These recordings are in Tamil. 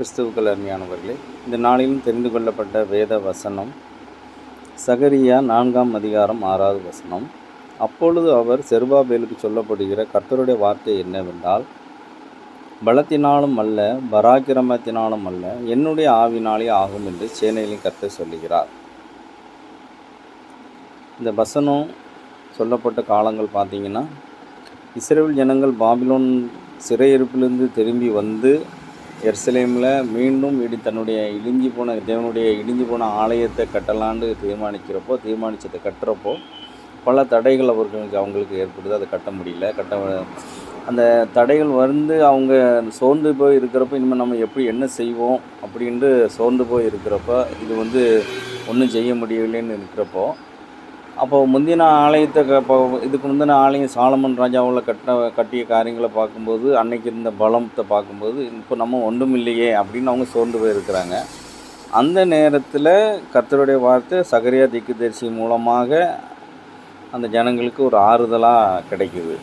கிறிஸ்துவுக்கள் அருமையானவர்களே இந்த நாளிலும் தெரிந்து கொள்ளப்பட்ட வேத வசனம் சகரியா நான்காம் அதிகாரம் ஆறாவது வசனம். அப்பொழுது அவர் செருபாபேலுக்கு சொல்லப்படுகிற கர்த்தருடைய வார்த்தை என்னவென்றால் பலத்தினாலும் அல்ல பராக்கிரமத்தினாலும் அல்ல என்னுடைய ஆவினாலே ஆகும் என்று சேனையிலும் கர்த்தர் சொல்லுகிறார். இந்த வசனம் சொல்லப்பட்ட காலங்கள் பார்த்தீங்கன்னா இஸ்ரேல் ஜனங்கள் பாபிலோன் சிறையிருப்பிலிருந்து திரும்பி வந்து எர்சலேமில் மீண்டும் இடி தன்னுடைய இடிஞ்சு போன தேவனுடைய இடிஞ்சு போன ஆலயத்தை கட்டலான்னு தீர்மானிக்கிறப்போ தீர்மானித்ததை கட்டுறப்போ பல தடைகள் அவர்களுக்கு அவங்களுக்கு ஏற்படுது. அதை கட்ட முடியல. கட்ட அந்த தடைகள் வந்து அவங்க சோர்ந்து போய் இருக்கிறப்ப இனிமேல் நம்ம எப்படி என்ன செய்வோம் அப்படின்ட்டு சோர்ந்து போய் இருக்கிறப்ப இது வந்து ஒன்றும் செய்ய முடியலன்னு இருக்கிறப்போ அப்போது முந்தின ஆலயத்தை க- இப்போ இதுக்கு முந்தின ஆலயம் சாலமன் ராஜாவில் கட்ட கட்டிய காரியங்களை பார்க்கும்போது அன்னைக்கு இருந்த பலத்தை பார்க்கும்போது இப்போ நம்ம ஒன்றும் இல்லையே அப்படின்னு அவங்க சோர்ந்து போயிருக்கிறாங்க. அந்த நேரத்தில் கர்த்தருடைய வார்த்தை சகரியா திக்குதரிசி மூலமாக அந்த ஜனங்களுக்கு ஒரு ஆறுதலாக கிடைக்குது.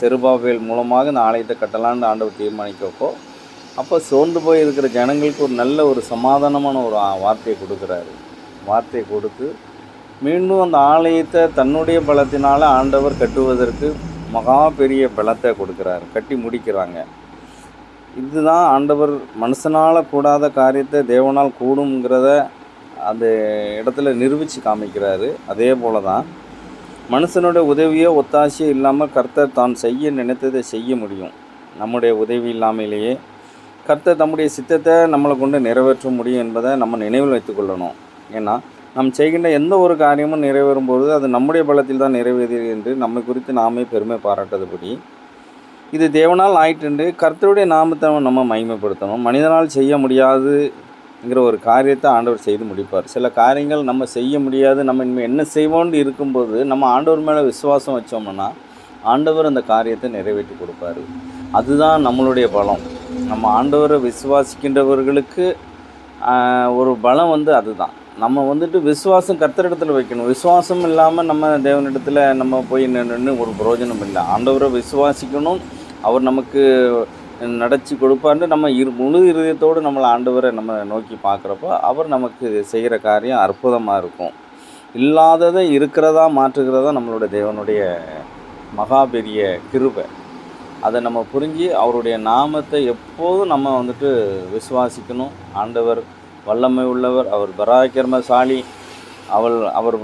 செருபாவேல் மூலமாக இந்த ஆலயத்தை கட்டலான்னு ஆண்டவர் தீர்மானிக்கப்போ அப்போ சோர்ந்து போய் இருக்கிற ஜனங்களுக்கு ஒரு நல்ல ஒரு சமாதானமான ஒரு வார்த்தையை கொடுக்குறாரு. வார்த்தையை கொடுத்து மீண்டும் அந்த ஆலயத்தை தன்னுடைய பலத்தினால் ஆண்டவர் கட்டுவதற்கு மகா பெரிய பலத்தை கொடுக்குறாரு கட்டி முடிக்கிறாங்க. இதுதான் ஆண்டவர் மனுஷனால் கூடாத காரியத்தை தேவனால் கூடுங்கிறத அந்த இடத்துல நிரூபித்து காமிக்கிறாரு. அதே போல தான் மனுஷனுடைய உதவியோ ஒத்தாசையோ இல்லாமல் கர்த்தர் தான் செய்ய நினைத்ததை செய்ய முடியும். நம்முடைய உதவி இல்லாமலேயே கர்த்தர் தம்முடைய சித்தத்தை நம்மளை கொண்டு நிறைவேற்ற முடியும் என்பதை நம்ம நினைவில் வைத்துக்கொள்ளணும் ஏன்னா நாம் செய்கின்ற எந்த ஒரு காரியமும் நிறைவேறும் பொழுது அது நம்முடைய பலத்தில் தான் நிறைவேறியது என்று நம்மை குறித்து நாமே பெருமை பாராட்டதுபடி. இது தேவனால் ஆயிட்டு கர்த்தருடைய நாமத்தை நம்ம மகிமைப்படுத்தணும். மனிதனால் செய்ய முடியாதுங்கிற ஒரு காரியத்தை ஆண்டவர் செய்து முடிப்பார். சில காரியங்கள் நம்ம செய்ய முடியாது நம்ம இனிமேல் என்ன செய்வோம்னு இருக்கும்போது நம்ம ஆண்டவர் மேலே விசுவாசம் வச்சோம்னா ஆண்டவர் அந்த காரியத்தை நிறைவேற்றி கொடுப்பாரு. அதுதான் நம்மளுடைய பலம். நம்ம ஆண்டவரை விசுவாசிக்கின்றவர்களுக்கு ஒரு பலம் வந்து அதுதான். நம்ம வந்துட்டு விசுவாசம் கர்த்தரிடத்தில் வைக்கணும். விசுவாசம் இல்லாமல் நம்ம தேவனிடத்தில் நம்ம போய் நின்று ஒரு பிரயோஜனம் இல்லை. ஆண்டவரை விசுவாசிக்கணும். அவர் நமக்கு நடச்சி கொடுப்பார்னு நம்ம இரு முழு இருதயத்தோடு நம்மளை ஆண்டவரை நம்ம நோக்கி பார்க்குறப்போ அவர் நமக்கு செய்கிற காரியம் அற்புதமாக இருக்கும். இல்லாததை இருக்கிறதா மாற்றுகிறதா நம்மளுடைய தேவனுடைய மகா பெரிய கிருபை. அதை நம்ம புரிஞ்சு அவருடைய நாமத்தை எப்போதும் நம்ம வந்துட்டு விசுவாசிக்கணும். ஆண்டவர் வல்லமை உள்ளவர் அவர் பராக்கிரமசாலி அவள் அவர்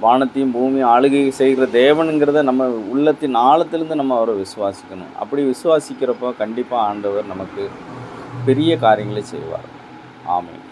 வானத்தையும் பூமியும் ஆளுகை செய்கிற தேவனுங்கிறத நம்ம உள்ளத்தின் ஆழத்திலிருந்து நம்ம அவரை விசுவாசிக்கணும். அப்படி விசுவாசிக்கிறப்போ கண்டிப்பாக ஆண்டவர் நமக்கு பெரிய காரியங்களை செய்வார். ஆமாம்